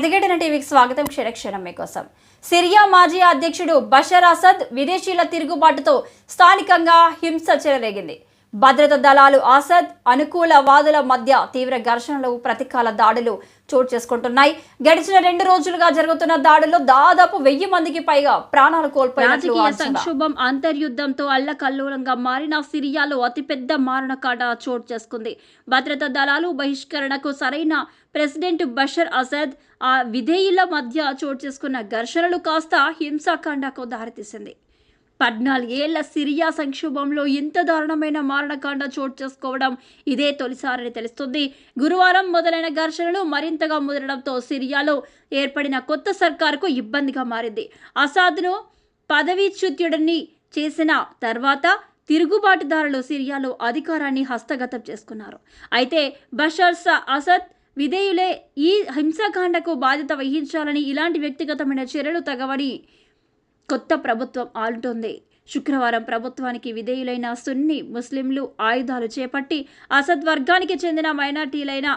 ప్రతిఘటన టీవీకి స్వాగతం. క్షణక్షణం మీకోసం. సిరియా మాజీ అధ్యక్షుడు బషర్ అసద్ విదేశీయుల తిరుగుబాటుతో స్థానికంగా హింస చెలరేగింది. భద్రతా దళాలు అసద్ అనుకూల వాదుల మధ్య తీవ్ర ఘర్షణలు ప్రతీకాల దాడులు చోటు చేసుకుంటున్నాయి. గడిచిన రెండు రోజులుగా జరుగుతున్న దాడుల్లో దాదాపు వెయ్యి మందికి పైగా ప్రాణాలు అంచనా. సంక్షోభం అంతర్యుద్ధంతో అల్లకల్లోలంగా మారిన సిరియాలో అతిపెద్ద మారణకాండ చోటు చేసుకుంది. భద్రతా దళాలు బహిష్కరణకు సరైన ప్రెసిడెంట్ బషర్ అసద్ ఆ విధేయుల మధ్య చోటు చేసుకున్న ఘర్షణలు కాస్త హింసాకాండకు దారితీసింది. పద్నాలుగేళ్ళ సిరియా సంక్షోభంలో ఇంత దారుణమైన మారణకాండ చోటు చేసుకోవడం ఇదే తొలిసారని తెలుస్తుంది. గురువారం మొదలైన ఘర్షణలు మరింతగా ముదరడంతో సిరియాలో ఏర్పడిన కొత్త సర్కారుకు ఇబ్బందిగా మారింది. అసాద్ను పదవీచ్యుతుడిని చేసిన తర్వాత తిరుగుబాటుదారులు సిరియాలో అధికారాన్ని హస్తగతం చేసుకున్నారు. అయితే బషర్ అసద్ విధేయులే ఈ హింసాకాండకు బాధ్యత వహించాలని ఇలాంటి వ్యక్తిగతమైన చర్యలు తగవని కొత్త ప్రభుత్వం ఆలుతోంది శుక్రవారం ప్రభుత్వానికి విధేయులైన సున్ని ముస్లింలు ఆయుధాలు చేపట్టి అసద్ వర్గానికి చెందిన మైనార్టీలైన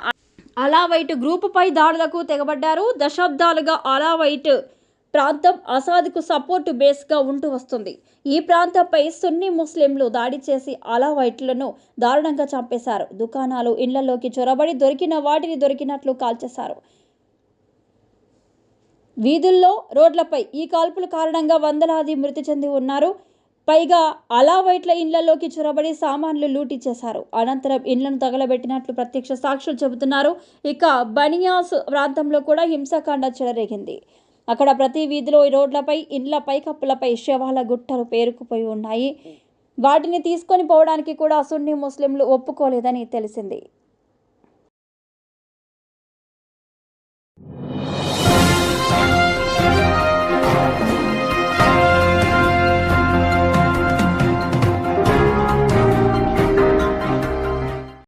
అలావైట్ గ్రూపుపై దాడులకు తెగబడ్డారు. దశాబ్దాలుగా అలావైట్ ప్రాంతం అసాద్కు సపోర్టు బేస్గా ఉంటూ వస్తుంది. ఈ ప్రాంతంపై సున్ని ముస్లింలు దాడి చేసి అలావైట్లను దారుణంగా చంపేశారు. దుకాణాలు ఇళ్ళలోకి చొరబడి దొరికిన వాటిని దొరికినట్లు కాల్చేశారు. వీధుల్లో రోడ్లపై ఈ కాల్పుల కారణంగా వందలాది మృతి చెంది ఉన్నారు. పైగా అలావైట్ల ఇండ్లలోకి చొరబడి సామాన్లు లూటీ చేశారు. అనంతరం ఇండ్లను తగలబెట్టినట్లు ప్రత్యక్ష సాక్షులు చెబుతున్నారు. ఇక బనియాస్ ప్రాంతంలో కూడా హింసాకాండ చెలరేగింది. అక్కడ ప్రతి వీధిలో ఈ రోడ్లపై ఇండ్ల పైకప్పులపై శవాల గుట్టలు పేరుకుపోయి ఉన్నాయి. వాటిని తీసుకొని పోవడానికి కూడా సున్ని ముస్లింలు ఒప్పుకోలేదని తెలిసింది.